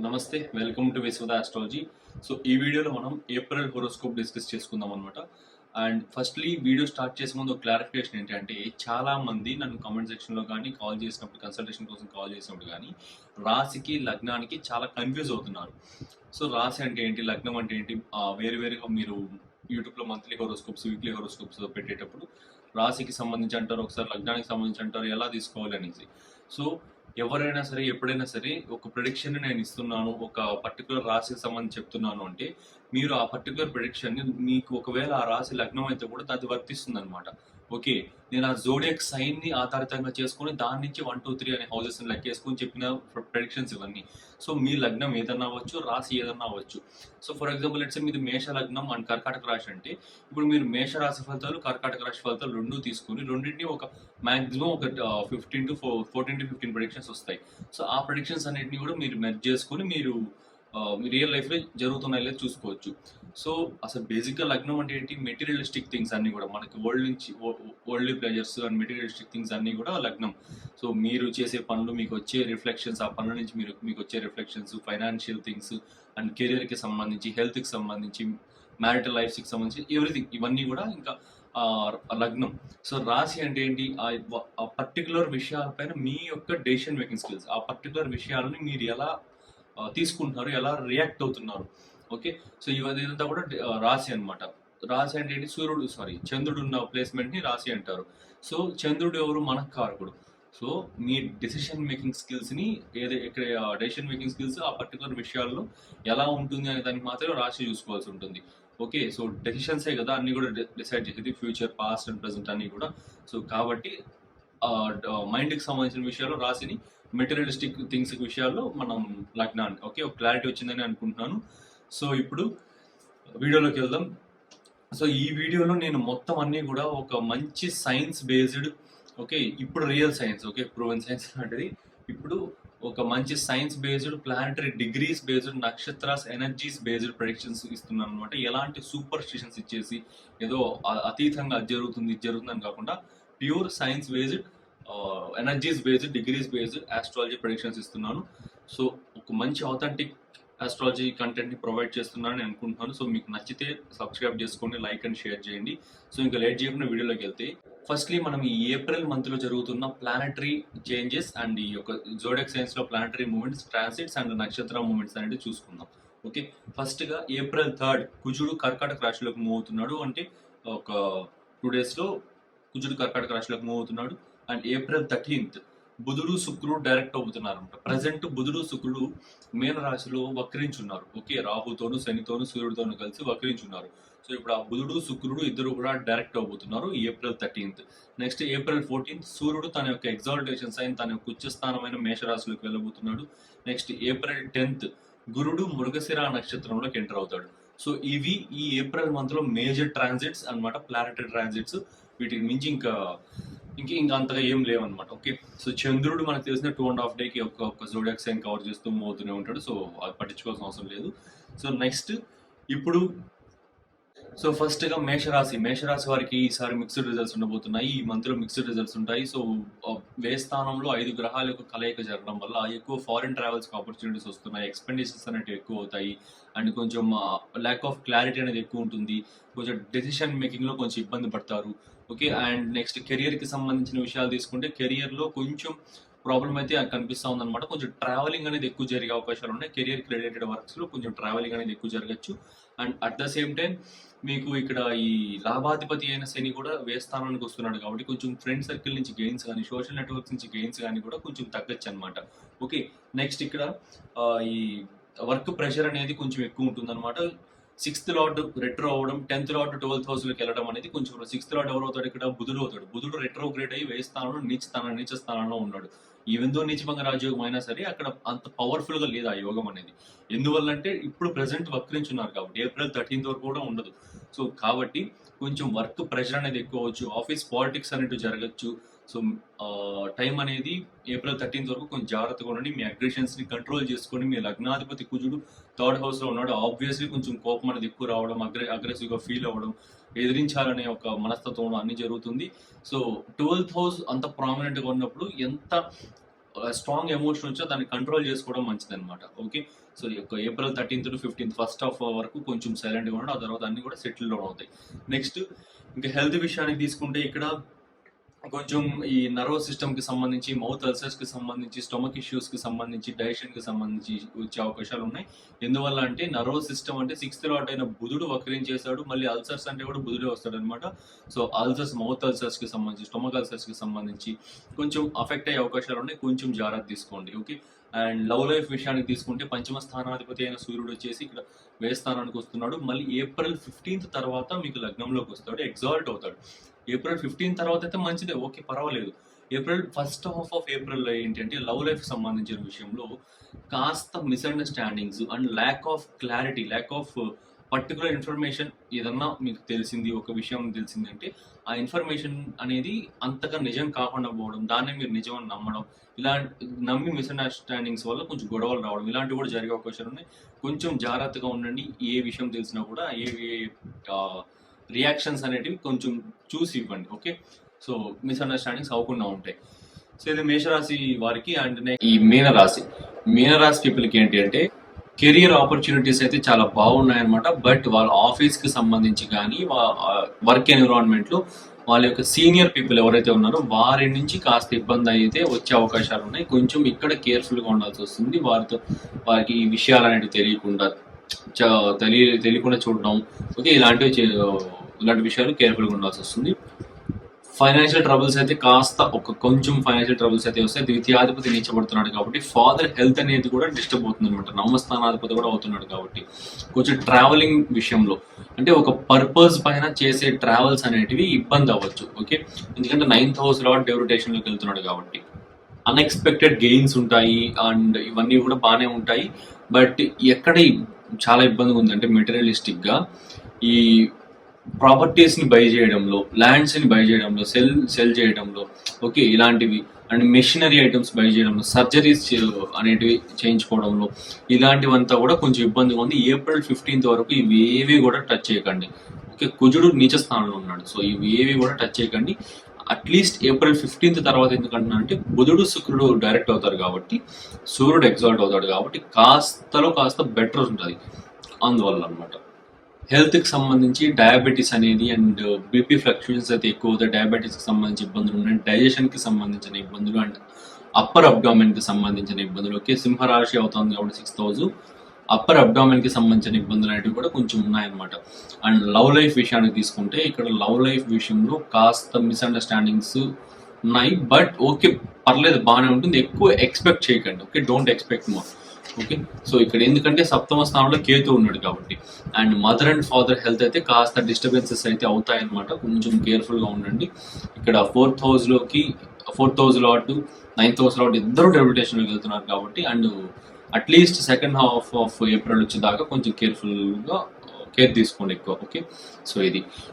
నమస్తే welcome to Vishwada astrology so ఈ వీడియోలో మనం ఏప్రిల్ హోరోస్కోప్ డిస్కస్ చేసుకుందాం అనమాట అండ్ ఫస్ట్లీ వీడియో స్టార్ట్ చేసే ముందు క్లారిఫికేషన్ ఏంటంటే చాలా మంది నన్ను కామెంట్ సెక్షన్లో కానీ కాల్ చేసినప్పుడు కన్సల్టేషన్ కోసం కాల్ చేసినప్పుడు కానీ రాశికి లగ్నానికి చాలా కన్ఫ్యూజ్ అవుతున్నారు. సో రాశి అంటే ఏంటి లగ్నం అంటే ఏంటి వేరు వేరుగా మీరు యూట్యూబ్లో మంత్లీ హోరోస్కోప్స్ వీక్లీ హోరోస్కోప్స్ పెట్టేటప్పుడు రాశికి సంబంధించి అంటారు ఒకసారి లగ్నానికి సంబంధించి అంటారు ఎలా తీసుకోవాలి అనేసి. సో ఎవరైనా సరే ఎప్పుడైనా సరే ఒక ప్రొడిక్షన్ నేను ఇస్తున్నాను ఒక పర్టికులర్ రాశికి సంబంధించి చెప్తున్నాను అంటే మీరు ఆ పర్టికులర్ ప్రొడిక్షన్ మీకు ఒకవేళ ఆ రాశి లగ్నం అయితే కూడా అది వర్తిస్తుంది అనమాట ఓకే నేను ఆ జోడియక్ సైన్ని ఆధారితంగా చేసుకుని దాని నుంచి వన్ టూ త్రీ అనే హౌసెస్ లెక్కేసుకొని చెప్పిన ప్రెడిక్షన్స్ ఇవన్నీ. సో మీ లగ్నం ఏదన్నా అవ్వచ్చు రాశి ఏదన్నా అవ్వచ్చు. సో ఫర్ ఎగ్జాంపుల్ లెట్స్ మీది మేష లగ్నం అండ్ కర్కాటక రాశి అంటే ఇప్పుడు మీరు మేష రాశి ఫలితాలు కర్కాటక రాశి ఫలితాలు రెండు తీసుకొని రెండింటిని ఒక మాక్సిమం ఒక fifteen to fourteen to fifteen predictions వస్తాయి. సో ఆ ప్రొడిక్షన్స్ అన్నిటిని కూడా మీరు మెర్జ్ చేసుకొని మీరు రియల్ లైఫ్లో జరుగుతున్నాయి లేదు చూసుకోవచ్చు. సో అసలు బేసిక్గా లగ్నం అంటే ఏంటి? మెటీరియలిస్టిక్ థింగ్స్ అన్ని కూడా. మనకి వరల్డ్ నుంచి world pleasures and materialistic things అన్నీ కూడా లగ్నం. సో మీరు చేసే పనులు మీకు వచ్చే రిఫ్లెక్షన్స్ ఆ పనుల నుంచి మీరు మీకు వచ్చే రిఫ్లెక్షన్స్ ఫైనాన్షియల్ థింగ్స్ అండ్ కెరియర్కి సంబంధించి హెల్త్కి సంబంధించి మ్యారిటల్ లైఫ్కి సంబంధించి ఎవ్రీథింగ్ ఇవన్నీ కూడా ఇంకా లగ్నం. సో రాశి అంటే ఏంటి? ఆ- పర్టికులర్ విషయాలపైన మీ యొక్క డెసిషన్ మేకింగ్ స్కిల్స్ ఆ పర్టికులర్ విషయాలని మీరు ఎలా తీసుకుంటున్నారు ఎలా రియాక్ట్ అవుతున్నారు. ఓకే? సో ఇవన్నీ ఇదంతా కూడా రాశి అన్నమాట. రాశి అంటే ఏంటి? సూర్యుడు సారీ చంద్రుడు ఉన్న ప్లేస్మెంట్ని రాశి అంటారు. సో చంద్రుడు ఎవరు? మనకు కారకుడు సో మీ డెసిషన్ మేకింగ్ స్కిల్స్ని ఏదో ఇక్కడ డెసిషన్ మేకింగ్ స్కిల్స్ ఆ పర్టికులర్ విషయాల్లో ఎలా ఉంటుంది అనే దానికి మాత్రం రాశి చూసుకోవాల్సి ఉంటుంది. ఓకే? సో డెసిషన్సే కదా అన్ని కూడా డిసైడ్ చేసేది ఫ్యూచర్ పాస్ట్ అండ్ ప్రజెంట్ అన్ని కూడా. సో కాబట్టి మైండ్కి సంబంధించిన విషయాల్లో రాశిని మెటీరియలిస్టిక్ థింగ్స్ విషయాల్లో మనం లగ్నాన్ని ఓకే ఒక క్లారిటీ వచ్చిందని అనుకుంటున్నాను. సో ఇప్పుడు వీడియోలోకి వెళ్దాం. సో ఈ వీడియోలో నేను మొత్తం అన్నీ కూడా ఒక మంచి సైన్స్ బేస్డ్ ఓకే ఇప్పుడు real science okay proven science లాంటిది. ఇప్పుడు ఒక మంచి science based planetary degrees based నక్షత్రాస్ energies based predictions ఇస్తున్నాను అనమాట ఎలాంటి సూపర్ స్టిషన్స్ ఇచ్చేసి ఏదో అతీతంగా జరుగుతుంది జరుగుతుందని జరుగుతుంది అని కాకుండా pure science based energies based degrees based astrology predictions ఇస్తున్నాను. సో ఒక మంచి ఆథెంటిక్ ఆస్ట్రాలజీ కంటెంట్ని ప్రొవైడ్ చేస్తున్నాను నేను అనుకుంటున్నాను. సో మీకు నచ్చితే సబ్స్క్రైబ్ చేసుకోండి లైక్ అండ్ షేర్ చేయండి. సో ఇంకా లేట్ చేయకుండా వీడియోలోకి వెళ్తే ఫస్ట్లీ మనం ఈ ఏప్రిల్ మంత్లో జరుగుతున్న ప్లానటరీ చేంజెస్ అండ్ ఈ యొక్క జోడెక్ సైన్స్లో ప్లానటరీ మూమెంట్స్ ట్రాన్సిట్స్ అండ్ నక్షత్ర మూమెంట్స్ అనేది చూసుకుందాం. ఓకే ఫస్ట్గా ఏప్రిల్ థర్డ్ కుజుడు కర్కాటక రాశిలోకి మూవ్ అవుతున్నాడు. అంటే ఒక టూ డేస్లో కుజుడు కర్కాటక రాశిలోకి మూవ్ అవుతున్నాడు. అండ్ ఏప్రిల్ థర్టీన్త్ బుధుడు శుక్రుడు డైరెక్ట్ అవుతున్నారు అనమాట ప్రజెంట్ బుధుడు శుక్రుడు మీన రాశిలో వక్రించున్నారు. ఓకే రాహుతోను శనితోను సూర్యుడితోను కలిసి వక్రించున్నారు. సో ఇప్పుడు ఆ బుధుడు శుక్రుడు ఇద్దరు కూడా direct అవబోతున్నారు April thirteenth next April fourteenth సూర్యుడు తన యొక్క ఎగ్జాల్టేషన్ సైన్ తన యొక్క ఉచ్చస్థానమైన మేషరాశిలోకి వెళ్ళబోతున్నాడు. నెక్స్ట్ ఏప్రిల్ టెన్త్ గురుడు మృగశిర నక్షత్రంలోకి ఎంటర్ అవుతాడు. సో ఇవి ఈ ఏప్రిల్ మంత్లో మేజర్ ట్రాన్సిట్స్ అన్నమాట ప్లానటరీ ట్రాన్సిట్స్ వీటికి మించి ఇంకా ఇంకా ఇంకా అంతగా ఏం లేవన్నమాట. ఓకే సో చంద్రుడు మనకు తెలిసిన టూ అండ్ హాఫ్ డేకి ఒక ఒక జోడియాక్ సైన్ కవర్ చేస్తూ మోతూనే ఉంటాడు. సో అది పట్టించుకోవాల్సిన అవసరం లేదు. సో నెక్స్ట్ ఇప్పుడు సో ఫస్ట్గా మేషరాశి. మేషరాశి వారికి ఈసారి మిక్స్డ్ రిజల్ట్స్ ఉండబోతున్నాయి. ఈ మంత్లో మిక్స్డ్ రిజల్ట్స్ ఉంటాయి. సో వే స్థానంలో ఐదు గ్రహాల యొక్క కలయిక జరగడం వల్ల ఎక్కువ ఫారిన్ ట్రావెల్స్కి ఆపర్చునిటీస్ వస్తున్నాయి. ఎక్స్పెండిచర్స్ అనేవి ఎక్కువ అవుతాయి. అండ్ కొంచెం ల్యాక్ ఆఫ్ క్లారిటీ అనేది ఎక్కువ ఉంటుంది. కొంచెం డెసిషన్ మేకింగ్లో కొంచెం ఇబ్బంది పడతారు. ఓకే అండ్ నెక్స్ట్ కెరియర్కి సంబంధించిన విషయాలు తీసుకుంటే కెరియర్లో కొంచెం ప్రాబ్లం అయితే కనిపిస్తూ ఉందన్నమాట. కొంచెం ట్రావెలింగ్ అనేది ఎక్కువ జరిగే అవకాశాలు ఉన్నాయి. కెరియర్ రిలేటెడ్ వర్క్స్లో కొంచెం ట్రావెలింగ్ అనేది ఎక్కువ జరగచ్చు. And at the same time మీకు ఇక్కడ ఈ లాభాధిపతి అయిన శని కూడా వేస్థానానికి వస్తున్నాడు కాబట్టి కొంచెం ఫ్రెండ్ సర్కిల్ నుంచి గెయిన్స్ కానీ సోషల్ నెట్వర్క్స్ నుంచి గెయిన్స్ కానీ కూడా కొంచెం తగ్గచ్చు అనమాట ఓకే నెక్స్ట్ ఇక్కడ ఈ వర్క్ ప్రెషర్ అనేది కొంచెం ఎక్కువ ఉంటుందన్నమాట. సిక్స్త్ లార్డ్ రెట్రో అవ్వడం టెన్త్ లార్డ్ ట్వెల్త్ హౌస్లోకి వెళ్ళడం అనేది కొంచెం సిక్స్త్ లార్డ్ ఎవరు అవుతాడు ఇక్కడ? బుధుడు అవుతాడు. బుధుడు రెట్రో గ్రేడ్ అయ్యి వేయి స్థానంలో నీచ స్థానం నీచ స్థానంలో ఉన్నాడు. ఈవెందో నీచభంగ రాజయోగం అయినా సరే అక్కడ అంత పవర్ఫుల్గా లేదు ఆ యోగం అనేది. ఎందువల్ల అంటే ఇప్పుడు ప్రెసెంట్ వక్రించున్నారు కాబట్టి ఏప్రిల్ థర్టీన్త్ వరకు కూడా ఉండదు. సో కాబట్టి కొంచెం వర్క్ ప్రెషర్ అనేది ఎక్కువ అవచ్చు ఆఫీస్ పాలిటిక్స్ అనేవి జరగచ్చు. సో టైం అనేది ఏప్రిల్ థర్టీన్త్ వరకు కొంచెం జాగ్రత్తగా ఉండండి. మీ అగ్రెషన్స్ని కంట్రోల్ చేసుకొని మీ లగ్నాధిపతి కుజుడు థర్డ్ హౌస్లో ఉన్నాడు. ఆబ్వియస్లీ కొంచెం కోపం అనేది ఎక్కువ రావడం అగ్రె అగ్రెసివ్గా ఫీల్ అవ్వడం ఎదిరించాలనే ఒక మనస్తత్వం అన్ని జరుగుతుంది. సో ట్వెల్త్ హౌస్ అంత ప్రామినెంట్గా ఉన్నప్పుడు ఎంత స్ట్రాంగ్ ఎమోషన్ వచ్చా దాన్ని కంట్రోల్ చేసుకోవడం మంచిది అనమాట ఓకే? సో ఈ యొక్క April thirteenth to fifteenth first half వరకు కొంచెం సైలెంట్గా ఉండడం ఆ తర్వాత అన్ని కూడా సెటిల్ డౌన్ అవుతాయి నెక్స్ట్ ఇంకా హెల్త్ విషయానికి తీసుకుంటే ఇక్కడ కొంచెం ఈ నర్వస్ సిస్టమ్కి సంబంధించి మౌత్ అల్సర్స్కి సంబంధించి స్టొమక్ ఇష్యూస్కి సంబంధించి డైజెషన్కి సంబంధించి వచ్చే అవకాశాలు ఉన్నాయి. ఎందువల్ల అంటే నర్వస్ సిస్టమ్ అంటే సిక్స్త్ లాట్ అయిన బుధుడు వక్రించేశాడు మళ్ళీ అల్సర్స్ అంటే కూడా బుధుడే వస్తాడు అనమాట సో అల్సర్స్ మౌత్ అల్సర్స్కి సంబంధించి స్టొమక్ అల్సర్స్కి సంబంధించి కొంచెం అఫెక్ట్ అయ్యే అవకాశాలు ఉన్నాయి. కొంచెం జాగ్రత్త తీసుకోండి. ఓకే? అండ్ లవ్ లైఫ్ విషయానికి తీసుకుంటే పంచమ స్థానాధిపతి అయిన సూర్యుడు వచ్చేసి ఇక్కడ వేయ స్థానానికి వస్తున్నాడు. మళ్ళీ ఏప్రిల్ ఫిఫ్టీన్త్ తర్వాత మీకు లగ్నంలోకి వస్తాడు ఎగ్జాల్ట్ అవుతాడు. ఏప్రిల్ ఫిఫ్టీన్ తర్వాత అయితే మంచిదే ఓకే పర్వాలేదు. April first half of April ఏంటంటే లవ్ లైఫ్ సంబంధించిన విషయంలో కాస్త misunderstandings and lack of clarity lack of particular information ఏదన్నా మీకు తెలిసింది ఒక విషయం తెలిసింది అంటే ఆ ఇన్ఫర్మేషన్ అనేది అంతగా నిజం కాకుండా పోవడం దాన్ని మీరు నిజం అని నమ్మడం ఇలాంటి నమ్మి మిస్అండర్స్టాండింగ్స్ వల్ల కొంచెం గొడవలు రావడం ఇలాంటివి కూడా జరిగే అవకాశాలు ఉన్నాయి. కొంచెం జాగ్రత్తగా ఉండండి ఏ విషయం తెలిసినా కూడా ఏ ఏ రియాక్షన్స్ అనేటివి కొంచెం చూసి ఇవ్వండి ఓకే? సో మిస్అండర్స్టాండింగ్స్ అవ్వకుండా ఉంటాయి. సో ఇది మేషరాశి వారికి అండ్ ఈ మీనరాశి. మీనరాశి పీపుల్కి ఏంటి అంటే కెరియర్ ఆపర్చునిటీస్ అయితే చాలా బాగున్నాయన్నమాట. బట్ వాళ్ళ ఆఫీస్కి సంబంధించి కానీ వర్క్ ఎన్విరాన్మెంట్లో వాళ్ళ యొక్క సీనియర్ పీపుల్ ఎవరైతే ఉన్నారో వారి నుంచి కాస్త ఇబ్బంది అయితే వచ్చే అవకాశాలు ఉన్నాయి. కొంచెం ఇక్కడ కేర్ఫుల్గా ఉండాల్సి వస్తుంది. వారితో వారికి ఈ విషయాలు అనేవి తెలియకుండా చ- తెలియ తెలియకుండా చూడడం ఓకే ఇలాంటివి ఇలాంటి విషయాలు కేర్ఫుల్గా ఉండాల్సి వస్తుంది. ఫైనాన్షియల్ ట్రబుల్స్ అయితే కాస్త ఒక కొంచెం ఫైనాన్షియల్ ట్రబుల్స్ అయితే వస్తాయి ద్వితీయాధిపతి నీచబడుతున్నాడు కాబట్టి ఫాదర్ హెల్త్ అనేది కూడా డిస్టర్బ్ అవుతుంది అనమాట నవమస్థానాధిపతి కూడా అవుతున్నాడు కాబట్టి. కొంచెం ట్రావెలింగ్ విషయంలో. అంటే ఒక పర్పస్ పైన చేసే ట్రావెల్స్ అనేటివి ఇబ్బంది అవ్వచ్చు. ఓకే ఎందుకంటే నైన్త్ హౌస్ లాట్ డెవరిటేషన్లోకి వెళ్తున్నాడు కాబట్టి. అన్ఎక్స్పెక్టెడ్ గెయిన్స్ ఉంటాయి అండ్ ఇవన్నీ కూడా బాగానే ఉంటాయి. బట్ ఎక్కడ చాలా ఇబ్బందిగా ఉంది. అంటే మెటీరియలిస్టిక్గా ఈ ప్రాపర్టీస్ని బై చేయడంలో ల్యాండ్స్ని బై చేయడంలో సెల్ సెల్ చేయడంలో ఓకే ఇలాంటివి. అండ్ మెషినరీ ఐటమ్స్ బై చేయడంలో సర్జరీస్ అనేటివి చేయించుకోవడంలో ఇలాంటివంతా కూడా కొంచెం ఇబ్బందిగా ఉంది. ఏప్రిల్ ఫిఫ్టీన్త్ వరకు ఇవి ఏవి కూడా టచ్ చేయకండి. ఓకే కుజుడు నీచ స్థానంలో ఉన్నాడు. సో ఇవి ఏవి కూడా టచ్ చేయకండి. అట్లీస్ట్ ఏప్రిల్ ఫిఫ్టీన్త్ తర్వాత ఎందుకంటున్నా అంటే బుధుడు శుక్రుడు డైరెక్ట్ అవుతారు కాబట్టి సూర్యుడు ఎగ్జాల్ట్ అవుతాడు కాబట్టి కాస్తలో కాస్త బెటర్ ఉంటుంది. అందువల్ల అనమాట హెల్త్కి సంబంధించి డయాబెటీస్ అనేది అండ్ బీపీ ఫ్లక్చుయేషన్స్ అయితే ఎక్కువ డయాబెటీస్కి డయాబెటీస్కి సంబంధించి ఇబ్బందులు ఉన్నాయి. డైజెషన్కి సంబంధించిన ఇబ్బందులు అండ్ అప్పర్ అబ్డామెన్కి సంబంధించిన ఇబ్బందులు. ఓకే సింహరాశి అవుతుంది కాబట్టి సిక్స్ థౌజండ్ అప్పర్ అబ్డామెన్కి సంబంధించిన ఇబ్బందులు అనేవి కూడా కొంచెం ఉన్నాయన్నమాట. అండ్ లవ్ లైఫ్ విషయానికి తీసుకుంటే ఇక్కడ లవ్ లైఫ్ విషయంలో కాస్త మిస్అండర్స్టాండింగ్స్ ఉన్నాయి. బట్ ఓకే పర్లేదు బాగానే ఉంటుంది. ఎక్కువ ఎక్స్పెక్ట్ చేయకండి. Okay don't expect more okay? So ఇక్కడ ఎందుకంటే సప్తమ స్థానంలో కేతు ఉన్నాడు కాబట్టి. And mother and father health అయితే కాస్త డిస్టర్బెన్సెస్ అయితే అవుతాయన్నమాట. కొంచెం కేర్ఫుల్గా ఉండండి. ఇక్కడ ఫోర్త్ హౌస్లోకి fourth house lord ninth house lord ఇద్దరు డెబ్యుటేషన్లోకి వెళ్తున్నారు కాబట్టి and at least second half of April వచ్చేదాకా కొంచెం కేర్ఫుల్గా కేర్ తీసుకోండి ఎక్కువ ఓకే? సో ఇది.